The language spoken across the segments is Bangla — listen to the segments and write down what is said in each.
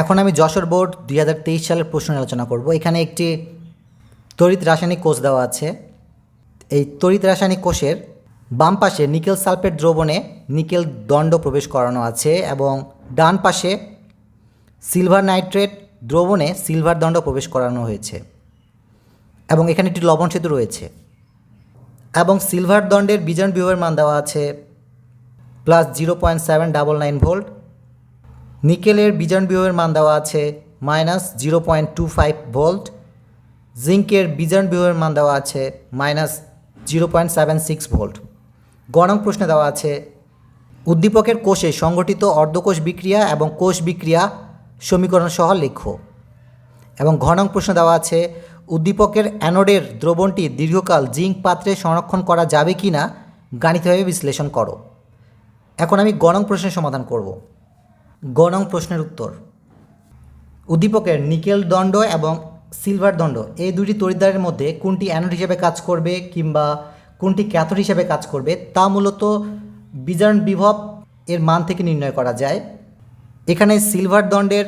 এখন আমি যশোর বোর্ড দুই হাজার তেইশ সালের প্রশ্ন আলোচনা করব। এখানে একটি তড়িৎ রাসায়নিক কোষ দেওয়া আছে। এই তড়িৎ রাসায়নিক কোষের বাম পাশে নিকেল সালফেট দ্রবণে নিকেল দণ্ড প্রবেশ করানো আছে এবং ডান পাশে সিলভার নাইট্রেট দ্রবণে সিলভার দণ্ড প্রবেশ করানো হয়েছে এবং এখানে একটি লবণ সেতু রয়েছে এবং সিলভার দণ্ডের বিজারণ বিভবের মান দেওয়া আছে plus zero point seven double nine volt নিকেলের বিজন বিভবের মান দেওয়া আছে minus zero point two five volt জিঙ্কের বিজন বিভবের মান দেওয়া আছে minus zero point seven six volt গণং প্রশ্নে দেওয়া আছে, উদ্দীপকের কোষে সংগঠিত অর্ধকোষ বিক্রিয়া এবং কোষ বিক্রিয়া সমীকরণ সহ লেখো। এবং ঘনং প্রশ্ন দেওয়া আছে, উদ্দীপকের অ্যানোডের দ্রবণটি দীর্ঘকাল জিঙ্ক পাত্রে সংরক্ষণ করা যাবে কি না গাণিতিকভাবে বিশ্লেষণ করো। এখন আমি গণং প্রশ্নের সমাধান করব। গণং প্রশ্নের উত্তর। উদ্দীপকের নিকেল দণ্ড এবং সিলভার দণ্ড, এই দুটি তড়িৎদ্বারের মধ্যে কোনটি অ্যানোড হিসেবে কাজ করবে কিংবা কোনটি ক্যাথোড হিসেবে কাজ করবে, তা মূলত বিজারণ বিভব এর মান থেকে নির্ণয় করা যায়। এখানে সিলভার দণ্ডের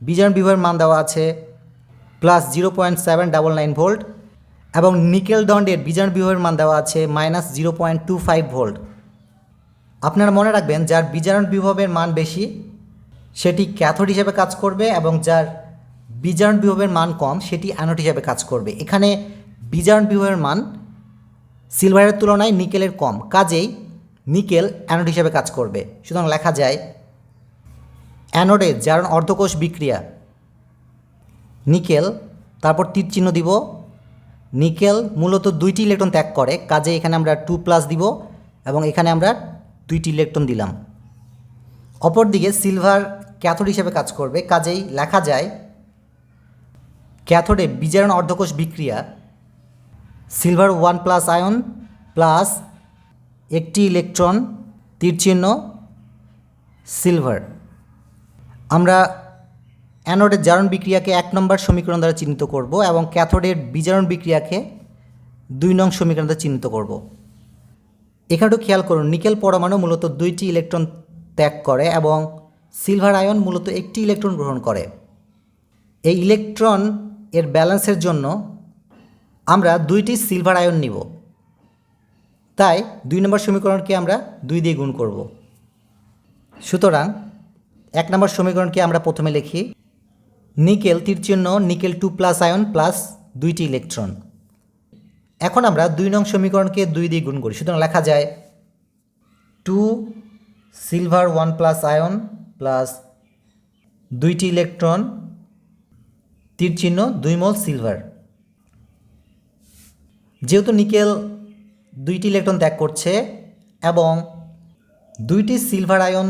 বিজারণ বিভবের মান দেওয়া আছে plus zero point seven double nine volt এবং নিকেল দণ্ডের বিজারণ বিভবের মান দেওয়া আছে minus zero point two five volt. আপনারা মনে রাখবেন, যার বিজারণ বিভবের মান বেশি সেটি ক্যাথোড হিসেবে কাজ করবে এবং যার বিজারণ বিভবের মান কম, সেটি অ্যানোড হিসেবে কাজ করবে। এখানে বিজারণ বিভবের মান সিলভারের তুলনায় নিকেলের কম, কাজেই নিকেল অ্যানোড হিসেবে কাজ করবে। সুতরাং লেখা যায়, অ্যানোডে জারণ অর্ধকোষ বিক্রিয়া। নিকেল, তারপর তীর চিহ্ন দিব। নিকেল মূলত দুইটি ইলেকট্রন ত্যাগ করে কাজে এখানে আমরা টু প্লাস দিব এবং এখানে আমরা দুইটি ইলেকট্রন দিলাম। অপরদিকে সিলভার ক্যাথোড হিসেবে কাজ করবে। কাজেই লেখা যায়, ক্যাথোডে বিজারণ অর্ধকোষ বিক্রিয়া, silver one plus ion plus একটি ইলেকট্রন তীরচিহ্ন সিলভার। আমরা অ্যানোডের জারণ বিক্রিয়াকে এক নম্বর সমীকরণ দ্বারা চিহ্নিত করব এবং ক্যাথোডের বিজারণ বিক্রিয়াকে দুই নং সমীকরণ দ্বারা চিহ্নিত করব। এখানে খেয়াল করুন, নিকেল পরমাণু মূলত দুইটি ইলেকট্রন ত্যাগ করে এবং সিলভার আয়ন মূলত একটি ইলেকট্রন গ্রহণ করে। এই ইলেকট্রন এর ব্যালেন্সের জন্য আমরা দুইটি সিলভার আয়ন নিব। তাই দুই নম্বর সমীকরণকে আমরা দুই দিয়ে গুণ করব। সুতরাং এক নম্বর সমীকরণকে আমরা প্রথমে লিখি, নিকেল তীর চিহ্ন nickel two plus ion plus দুইটি ইলেকট্রন। এখন আমরা দুই নং সমীকরণকে দুই দিয়ে গুণ করি। সুতরাং লেখা যায় two silver one plus ion plus দুইটি ইলেকট্রন, তীর চিহ্ন দুই মল সিলভার। যেহেতু নিকেল দুইটি ইলেকট্রন ত্যাগ করছে এবং দুইটি সিলভার আয়ন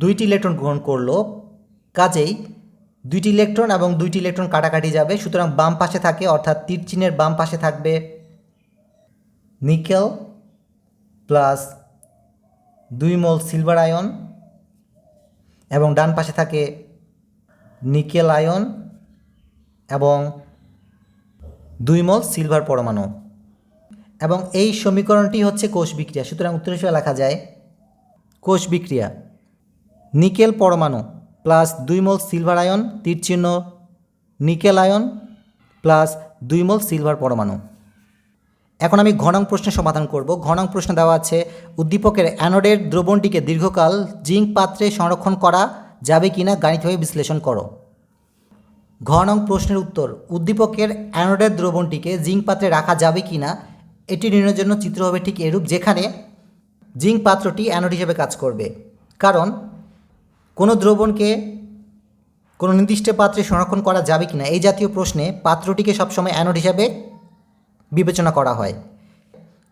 দুইটি ইলেকট্রন গ্রহণ করল, কাজেই দুইটি ইলেকট্রন এবং দুইটি ইলেকট্রন কাটাকাটি যাবে। সুতরাং বাম পাশে থাকে, অর্থাৎ তীর চিহ্নের বাম পাশে থাকবে নিকেল প্লাস দুই মোল সিলভার আয়ন এবং ডান পাশে থাকে নিকেল আয়ন এবং দুই মোল সিলভার পরমাণু। এবং এই সমীকরণটি হচ্ছে কোষ বিক্রিয়া। সুতরাং উত্তর হিসেবে লেখা যায়, কোষ বিক্রিয়া। নিকেল পরমাণু প্লাস দুই মোল সিলভার আয়ন তীর চিহ্ন নিকেল আয়ন প্লাস দুই মোল সিলভার পরমাণু। এখন আমি ঘনং প্রশ্নের সমাধান করব। ঘনং প্রশ্ন দেওয়া আছে, উদ্দীপকের অ্যানোডের দ্রবণটিকে দীর্ঘকাল জিঙ্ক পাত্রে সংরক্ষণ করা যাবে কি না গাণিতিকভাবে বিশ্লেষণ করো। ঘনং প্রশ্নের উত্তর, উদ্দীপকের অ্যানোডের দ্রবণটিকে জিঙ্ক পাত্রে রাখা যাবে কি না এটি নির্ণয়ের জন্য চিত্র হবে ঠিক এরূপ, যেখানে জিঙ্ক পাত্রটি অ্যানোড হিসেবে কাজ করবে। কারণ, কোনো দ্রবণকে কোনো নির্দিষ্ট পাত্রে সংরক্ষণ করা যাবে কি না এই জাতীয় প্রশ্নে পাত্রটিকে সবসময় অ্যানোড হিসাবে বিবেচনা করা হয়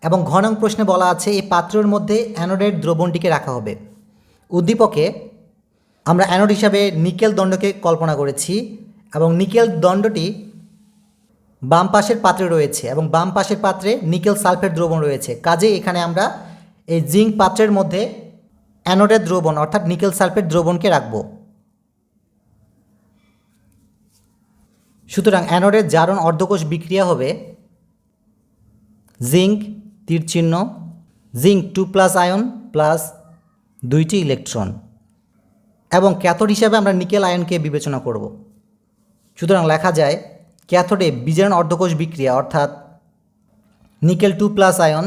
এবং ঘ নং প্রশ্নে বলা আছে, এই পাত্রের মধ্যে অ্যানোডের দ্রবণটিকে রাখা হবে। উদ্দীপকে, আমরা অ্যানোড হিসাবে নিকেল দণ্ডকে কল্পনা করেছি এবং নিকেল দণ্ডটি বাম পাশের পাত্রে রয়েছে এবং বাম পাশের পাত্রে নিকেল সালফেট দ্রবণ রয়েছে। কাজে এখানে আমরা এই জিঙ্ক পাত্রের মধ্যে অ্যানোডের দ্রবণ, অর্থাৎ নিকেল সালফেট দ্রবণকে রাখব। সুতরাং অ্যানোডের জারণ অর্ধকোষ বিক্রিয়া হবে জিঙ্ক, তীর চিহ্ন, zinc two plus ion plus দুইটি ইলেকট্রন এবং ক্যাথোড হিসাবে আমরা নিকেল আয়নকে বিবেচনা করব। সুতরাং লেখা যায়, ক্যাথোডে বিজারণ অর্ধকোষ বিক্রিয়া, অর্থাৎ নিকেল টু প্লাস আয়ন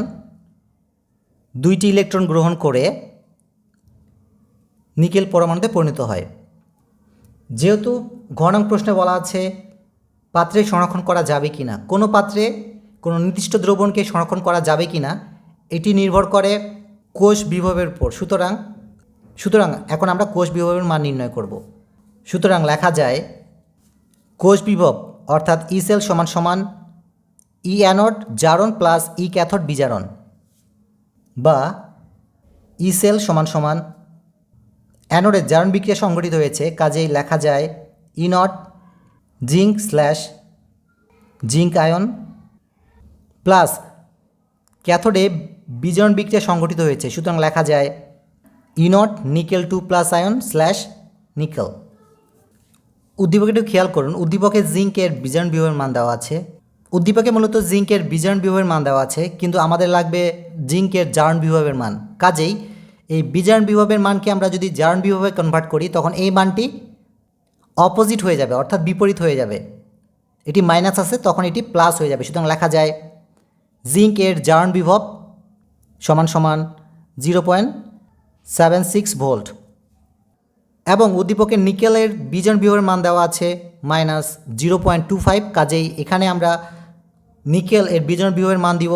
দুইটি ইলেকট্রন গ্রহণ করে নিকেল পরমাণুতে পরিণত হয়। যেহেতু ঘনং প্রশ্নে বলা আছে, পাত্রে সংরক্ষণ করা যাবে কি না কোনো পাত্রে কোনো নির্দিষ্ট দ্রবণকে সংরক্ষণ করা যাবে কি না, এটি নির্ভর করে কোষ বিভবের উপর। সুতরাং সুতরাং এখন আমরা কোষ বিভবের মান নির্ণয় করব। সুতরাং লেখা যায়, কোষ বিভব অর্থাৎ ই সেল সমান সমান ই অ্যানোড জারণ প্লাস ই ক্যাথড বিজারণ বা ই সেল সমান সমান অ্যানোডের জারণ বিক্রিয়া সংঘটিত হয়েছে। কাজেই লেখা যায় E nought zinc slash zinc ion plus ক্যাথোডে বিজারণ বিক্রিয়া সংঘটিত হয়েছে, সুতরাং লেখা যায় E nought nickel two plus ion slash nickel. উদ্দীপকে একটু খেয়াল করুন, উদ্দীপকে জিঙ্কের বিজারণ বিভবের মান দেওয়া আছে। উদ্দীপকে মূলত জিঙ্কের বিজারণ বিভবের মান দেওয়া আছে, কিন্তু আমাদের লাগবে জিঙ্কের জারণ বিভবের মান। কাজেই এই বিজারণ বিভবের মানকে আমরা যদি জারণ বিভবে কনভার্ট করি, তখন এই মানটি অপোজিট হয়ে যাবে, অর্থাৎ বিপরীত হয়ে যাবে। এটি মাইনাস আছে, তখন এটি প্লাস হয়ে যাবে, সুতরাং লেখা যায় জিঙ্ক এর জার্ন বিভব সমান সমান zero point seven six volt. এবং উদ্দীপকের নিকেলের বিজন বিভবের মান দেওয়া আছে minus zero point two five, কাজেই এখানে আমরা নিকেল এর বিজন বিভবের মান দিব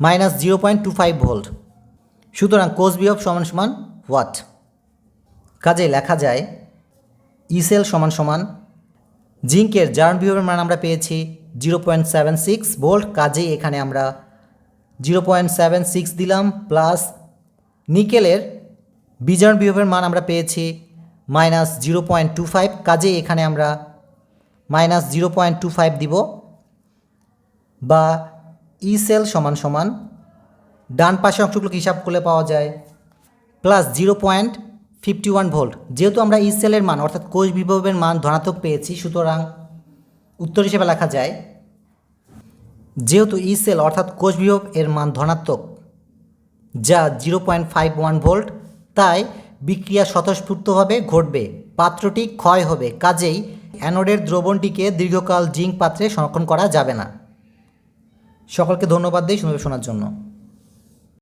minus zero point two five volt. সুতরাং কোষ বিভব সমান সমান ওয়াট। কাজেই লেখা যায় ইসেল সমান সমান জিঙ্কের জার্ন বিভবের মান আমরা পেয়েছি zero point seven six volt, কাজেই এখানে আমরা জিরো পয়েন্ট সেভেন সিক্স দিলাম প্লাস নিকেলের বিজারণ বিভবের মান আমরা পেয়েছি minus zero point two five, কাজেই এখানে আমরা minus zero point two five দিব, বা ই সেল সমান সমান, ডান পাশে অংশগুলোকে হিসাব করলে পাওয়া যায় plus zero point fifty one volt. যেহেতু আমরা ই সেলের মান, অর্থাৎ কোষ বিভবের মান ধনাত্মক পেয়েছি, সুতরাং উত্তর হিসেবে লেখা যায়, যেহেতু ই সেল অর্থাৎ কোষ বিভব এর মান ধনাত্মক, যা zero point five one volt, তাই বিক্রিয়া স্বতঃস্ফূর্তভাবে ঘটবে, পাত্রটি ক্ষয় হবে, কাজেই অ্যানোডের দ্রবণটিকে দীর্ঘকাল জিঙ্ক পাত্রে সংরক্ষণ করা যাবে না। সকলকে ধন্যবাদ দিই শুনবে শোনার জন্য।